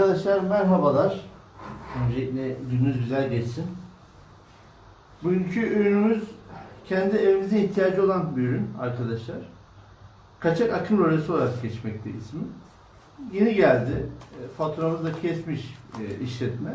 Arkadaşlar merhabalar. Öncelikle gününüz güzel geçsin. Bugünkü ürünümüz kendi evimize ihtiyacı olan bir ürün arkadaşlar. Kaçak akım rölesi olarak geçmekte ismi. Yeni geldi. E, Faturamızı da kesmiş e, işletme.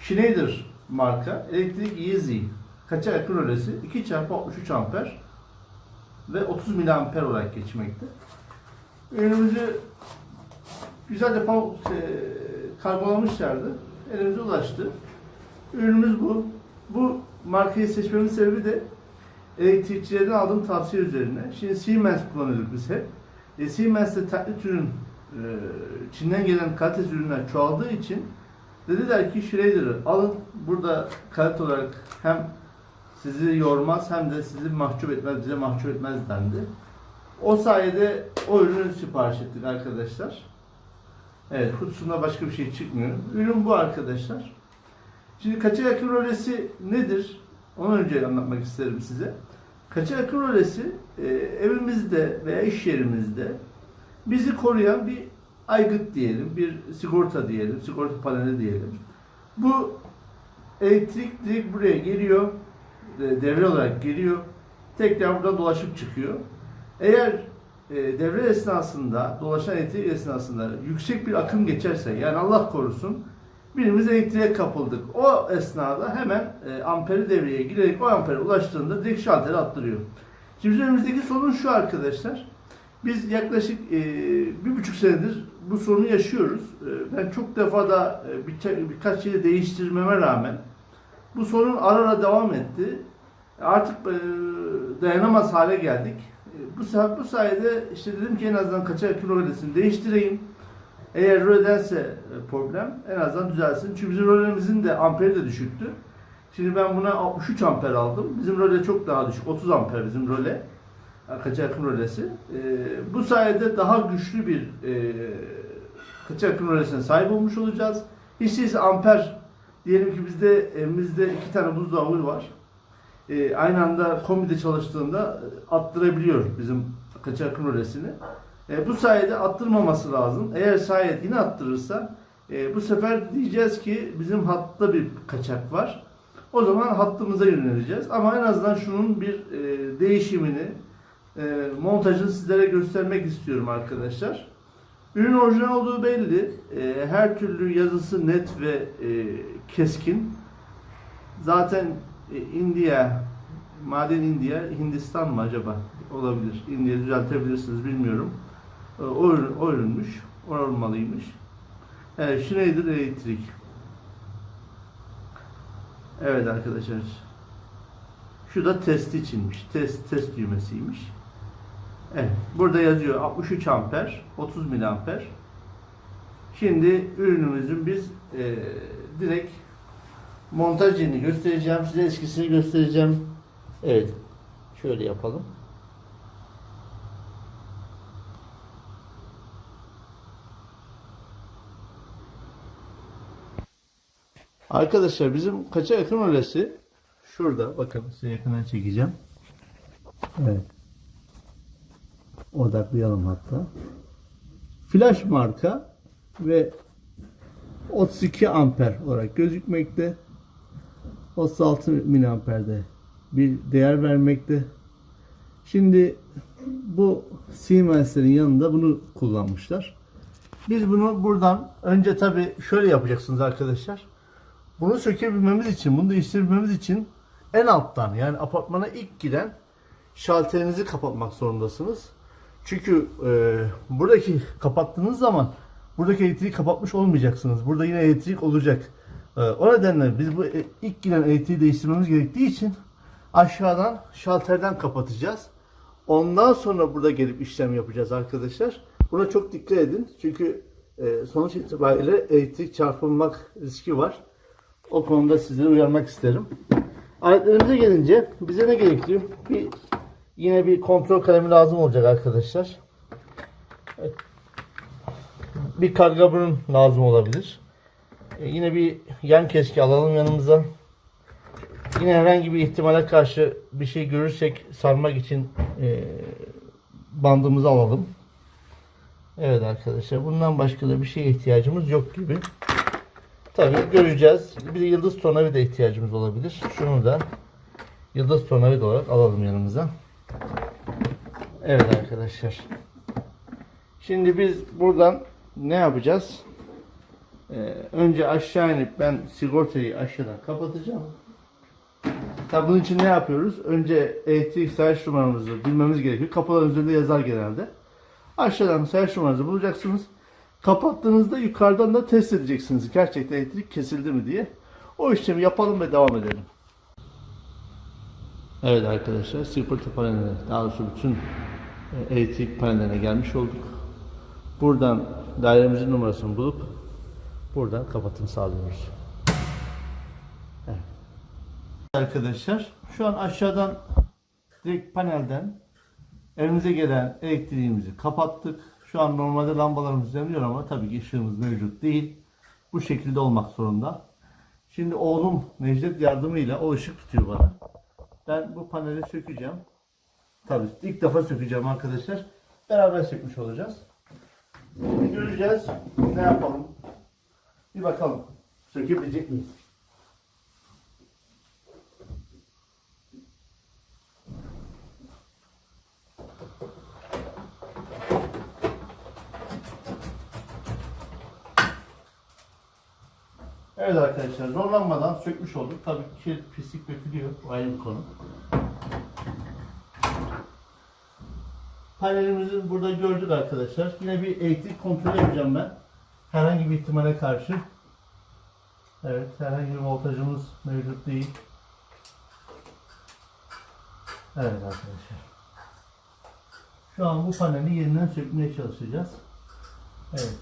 Schneider marka elektrik Easy kaçak akım rölesi 2x63 amper ve 30 miliamper olarak geçmekte. Ürünümüzü güzel de pam- e, kargolamışlardı. Elimize ulaştı. Ürünümüz bu. Bu markayı seçmemin sebebi de elektrikçilerden aldığım tavsiye üzerine. Şimdi Siemens kullanıyorduk biz hep. E, Siemens'te taklit ürün, e, Çin'den gelen kalitesiz ürünler çoğaldığı için dediler ki Schrader'ı alın. Burada kalite olarak hem sizi yormaz hem de sizi mahcup etmez, bize mahcup etmez dendi. O sayede o ürünü sipariş ettik arkadaşlar. Evet, kutusunda başka bir şey çıkmıyor. Ürün bu arkadaşlar. Şimdi kaçak akım rölesi nedir? Onu önce anlatmak isterim size. Kaçak akım rölesi e, evimizde veya iş yerimizde bizi koruyan bir aygıt diyelim, bir sigorta diyelim, sigorta paneli diyelim. Bu elektrik direkt buraya geliyor, e, devre olarak geliyor, tekrar buradan dolaşıp çıkıyor. Eğer devre esnasında, dolaşan elektrik esnasında yüksek bir akım geçerse, yani Allah korusun, birimiz elektriğe kapıldık. O esnada hemen e, amperi devreye girerek o ampere ulaştığında direkt şalteri attırıyor. Şimdi önümüzdeki sorun şu arkadaşlar. Biz yaklaşık e, bir buçuk senedir bu sorunu yaşıyoruz. E, ben çok defa da e, birça- birkaç şeyi değiştirmeme rağmen bu sorun ara ara devam etti. Artık e, dayanamaz hale geldik. Bu, bu sayede işte dedim ki en azından kaçak kilometresini değiştireyim. Eğer röledense e, problem en azından düzelsin. Çünkü bizim rölemizin de amperi de düşüktü. Şimdi ben buna 63 amper aldım. Bizim röle çok daha düşük. 30 amper bizim röle. Kaçak akım rölesi. E, bu sayede daha güçlü bir e, kaçak akım rölesine sahip olmuş olacağız. Hiç değilse amper diyelim ki bizde evimizde iki tane buzdolabı var. E, aynı anda kombide çalıştığında e, attırabiliyor bizim kaçak akım rölesini. E, bu sayede attırmaması lazım. Eğer şayet yine attırırsa e, bu sefer diyeceğiz ki bizim hatta bir kaçak var. O zaman hattımıza yöneleceğiz. Ama en azından şunun bir e, değişimini, e, montajını sizlere göstermek istiyorum arkadaşlar. Ürün orijinal olduğu belli. E, her türlü yazısı net ve e, keskin. Zaten e, India, Maden India, Hindistan mı acaba? Olabilir. India düzeltebilirsiniz bilmiyorum. E, O, ürün, o ürünmüş. O olmalıymış. Evet, Schneider Elektrik. Evet arkadaşlar. Şu da test içinmiş. Test test düğmesiymiş. Evet. Burada yazıyor 63 amper, 30 miliamper. Şimdi ürünümüzün biz e, direkt montaj göstereceğim. Size eskisini göstereceğim. Evet. Şöyle yapalım. Arkadaşlar bizim kaça yakın rölesi şurada. Bakın size yakından çekeceğim. Evet. Odaklayalım hatta. Flash marka ve 32 amper olarak gözükmekte. 36 miliamperde bir değer vermekte. Şimdi bu Siemens'lerin yanında bunu kullanmışlar. Biz bunu buradan önce tabi şöyle yapacaksınız arkadaşlar. Bunu sökebilmemiz için, bunu değiştirebilmemiz için en alttan yani apartmana ilk giren şalterinizi kapatmak zorundasınız. Çünkü e, buradaki kapattığınız zaman buradaki elektriği kapatmış olmayacaksınız. Burada yine elektrik olacak. E, o nedenle biz bu e, ilk giren elektriği değiştirmemiz gerektiği için aşağıdan şalterden kapatacağız. Ondan sonra burada gelip işlem yapacağız arkadaşlar. Buna çok dikkat edin. Çünkü e, sonuç itibariyle elektrik çarpılmak riski var. O konuda sizleri uyarmak isterim. Aletlerimize gelince bize ne gerekiyor? Bir yine bir kontrol kalemi lazım olacak arkadaşlar. Bir karga lazım olabilir. E, yine bir yan keski alalım yanımıza. Yine herhangi bir ihtimale karşı bir şey görürsek sarmak için e, bandımızı alalım. Evet arkadaşlar bundan başka da bir şeye ihtiyacımız yok gibi. Tabii göreceğiz. Bir de yıldız tornavida ihtiyacımız olabilir. Şunu da yıldız tornavida olarak alalım yanımıza. Evet arkadaşlar. Şimdi biz buradan ne yapacağız? Ee, önce aşağı inip ben sigortayı aşağıdan kapatacağım. Tabi bunun için ne yapıyoruz? Önce elektrik sayış numaramızı bilmemiz gerekiyor. Kapıların üzerinde yazar genelde. Aşağıdan sayış numaranızı bulacaksınız. Kapattığınızda yukarıdan da test edeceksiniz. Gerçekten elektrik kesildi mi diye. O işlemi yapalım ve devam edelim. Evet arkadaşlar sigorta paneline daha doğrusu bütün e, elektrik panellerine gelmiş olduk. Buradan dairemizin numarasını bulup buradan kapatım sağlıyoruz. Evet. Arkadaşlar şu an aşağıdan direkt panelden evimize gelen elektriğimizi kapattık. Şu an normalde lambalarımız yanıyor ama tabii ki ışığımız mevcut değil. Bu şekilde olmak zorunda. Şimdi oğlum Necdet yardımıyla o ışık tutuyor bana. Ben bu paneli sökeceğim. Tabii ilk defa sökeceğim arkadaşlar. Beraber sökmüş olacağız. Şimdi göreceğiz. Ne yapalım? Bir bakalım. Sökebilecek miyiz? Evet arkadaşlar zorlanmadan sökmüş olduk. Tabii ki pislik dökülüyor. O ayrı bir konu. Panelimizi burada gördük arkadaşlar. Yine bir elektrik kontrolü yapacağım ben. Herhangi bir ihtimale karşı. Evet herhangi bir voltajımız mevcut değil. Evet arkadaşlar. Şu an bu paneli yeniden sökmeye çalışacağız. Evet.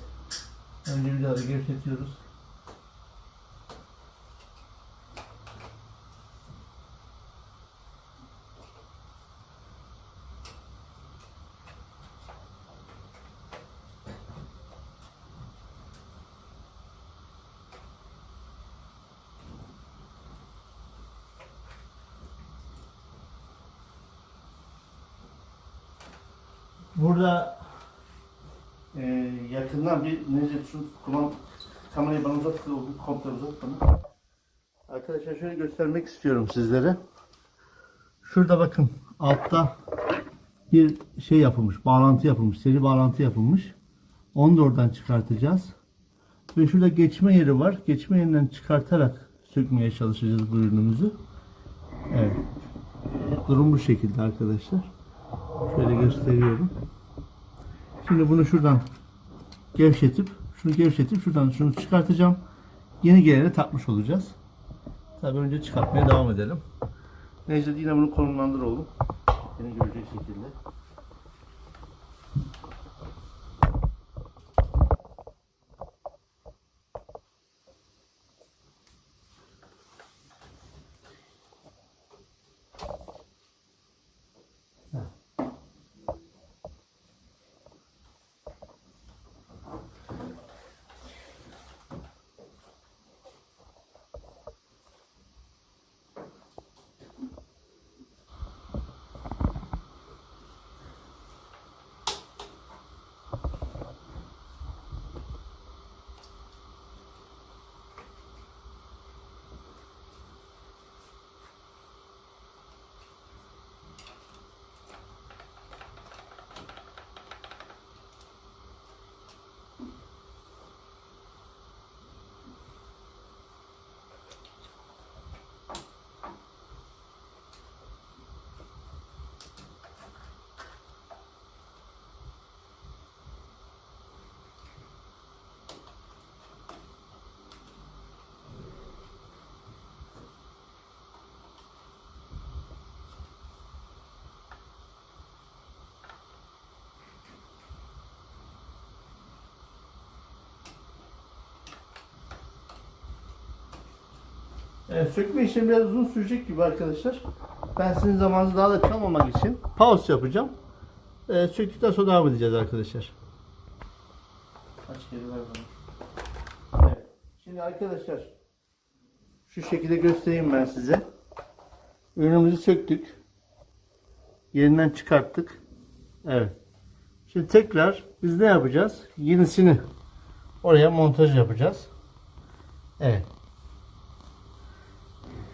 Önce bir daha da gevşetiyoruz. Burada e, yakından bir Necdet şu kumam, kamerayı bana uzat, komple uzat bana. Arkadaşlar şöyle göstermek istiyorum sizlere. Şurada bakın altta bir şey yapılmış, bağlantı yapılmış, seri bağlantı yapılmış. Onu da oradan çıkartacağız. Ve şurada geçme yeri var. Geçme yerinden çıkartarak sökmeye çalışacağız bu ürünümüzü. Evet. Durum bu şekilde arkadaşlar. Şöyle gösteriyorum. Şimdi bunu şuradan gevşetip, şunu gevşetip şuradan şunu çıkartacağım. Yeni gelene takmış olacağız. Tabii önce çıkartmaya devam edelim. Necdet yine bunu konumlandır oğlum. Yine görecek şekilde. Evet, sökme işlemi biraz uzun sürecek gibi arkadaşlar. Ben sizin zamanınızı daha da çalmamak için pause yapacağım. Ee, söktükten sonra devam edeceğiz arkadaşlar. Kaç kere ver bana. Evet. Şimdi arkadaşlar şu şekilde göstereyim ben size. Ürünümüzü söktük. Yerinden çıkarttık. Evet. Şimdi tekrar biz ne yapacağız? Yenisini oraya montaj yapacağız. Evet.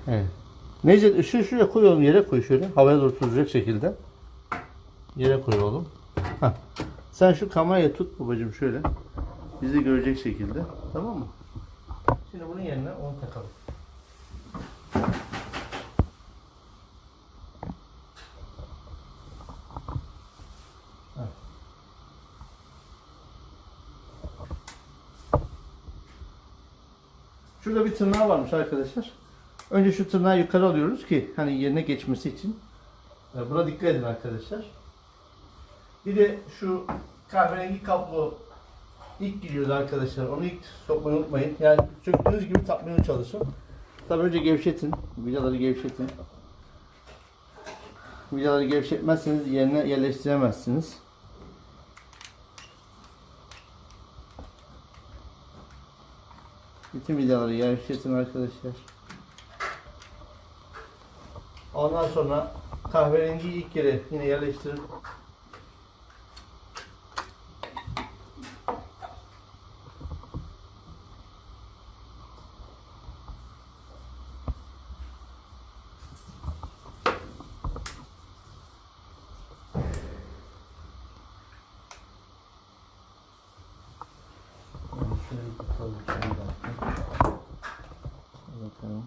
Evet. Necdet ışığı şuraya koy oğlum yere koy şöyle. Havaya doğru tutacak şekilde. Yere koy oğlum. Hah. Sen şu kamerayı tut babacığım şöyle. Bizi görecek şekilde. Tamam mı? Şimdi bunun yerine onu takalım. Heh. Şurada bir tırnağı varmış arkadaşlar. Önce şu tırnağı yukarı alıyoruz ki hani yerine geçmesi için. Ee, Buna dikkat edin arkadaşlar. Bir de şu kahverengi kablo ilk giriyordu arkadaşlar. Onu ilk sokmayı unutmayın. Yani söktüğünüz gibi takmaya çalışın. Tabii önce gevşetin. Vidaları gevşetin. Vidaları gevşetmezseniz yerine yerleştiremezsiniz. Bütün vidaları gevşetin arkadaşlar. Ondan sonra kahverengi ilk yere yine yerleştirin. Yani şöyle bir tutalım şöyle bakın. Bakalım.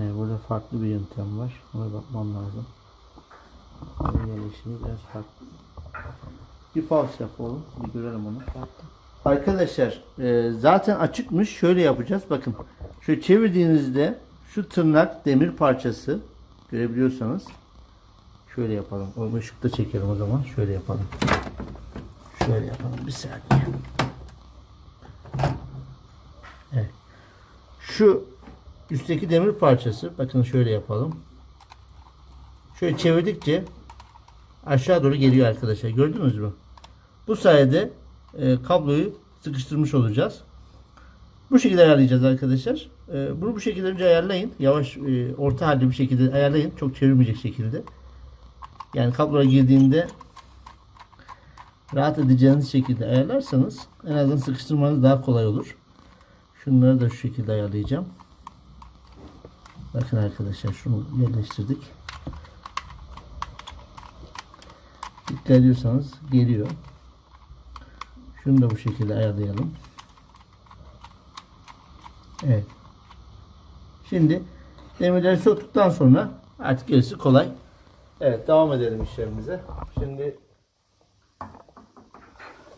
Evet, burada farklı bir yöntem var. Ona bakmam lazım. Bunun yerleşimi biraz farklı. Bir pause yap oğlum. Bir görelim onu. Arkadaşlar e, zaten açıkmış. Şöyle yapacağız. Bakın. Şöyle çevirdiğinizde şu tırnak demir parçası görebiliyorsanız şöyle yapalım. O ışıkta çekelim o zaman. Şöyle yapalım. Şöyle yapalım. Bir saniye. Evet. Şu üstteki demir parçası bakın şöyle yapalım. Şöyle çevirdikçe aşağı doğru geliyor arkadaşlar. Gördünüz mü? Bu sayede e, kabloyu sıkıştırmış olacağız. Bu şekilde ayarlayacağız arkadaşlar. E, bunu bu şekilde önce ayarlayın. Yavaş e, orta halde bir şekilde ayarlayın. Çok çevirmeyecek şekilde. Yani kabloya girdiğinde rahat edeceğiniz şekilde ayarlarsanız en azından sıkıştırmanız daha kolay olur. Şunları da şu şekilde ayarlayacağım. Bakın arkadaşlar şunu yerleştirdik. Dikkat ediyorsanız geliyor. Şunu da bu şekilde ayarlayalım. Evet. Şimdi demirleri soktuktan sonra artık gerisi kolay. Evet devam edelim işlerimize. Şimdi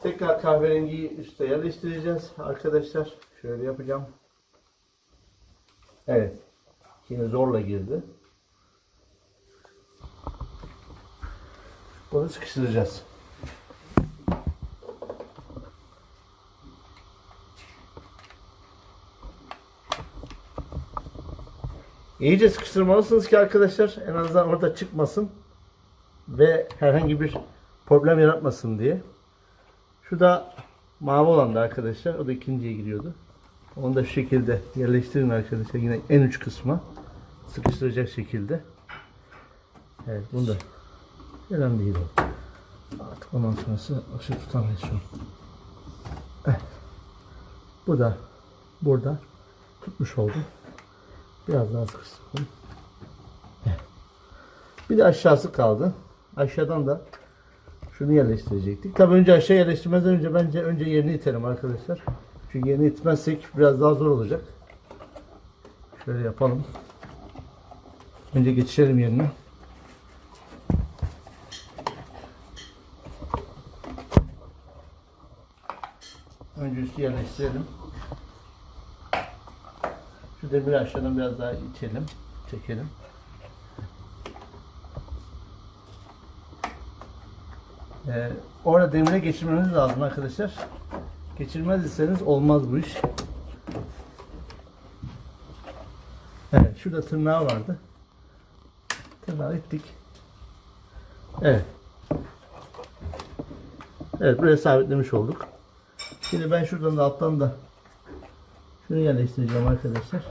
tekrar kahverengiyi üste yerleştireceğiz arkadaşlar. Şöyle yapacağım. Evet. Yine zorla girdi. Bunu sıkıştıracağız. İyice sıkıştırmalısınız ki arkadaşlar en azından orada çıkmasın ve herhangi bir problem yaratmasın diye. Şu da mavi olan da arkadaşlar o da ikinciye giriyordu. Onu da şu şekilde yerleştirin arkadaşlar yine en uç kısma sıkıştıracak şekilde. Evet bunu da önemli değil o. Artık ondan sonrası ışık tutamayız şu an. Evet. Bu da burada tutmuş oldu. Biraz daha sıkıştıralım. Evet. Bir de aşağısı kaldı. Aşağıdan da şunu yerleştirecektik. Tabii önce aşağı yerleştirmeden önce bence önce yerini itelim arkadaşlar. Çünkü yerini itmezsek biraz daha zor olacak. Şöyle yapalım. Önce geçirelim yerine. Önce üstü yerleştirelim. Şu demiri aşağıdan biraz daha itelim. Çekelim. Ee, orada demire geçirmemiz lazım arkadaşlar. Geçirmez iseniz olmaz bu iş. Evet, şurada tırnağı vardı. Tırnağı ittik. Evet. Evet, buraya sabitlemiş olduk. Şimdi ben şuradan da alttan da şunu yerleştireceğim arkadaşlar.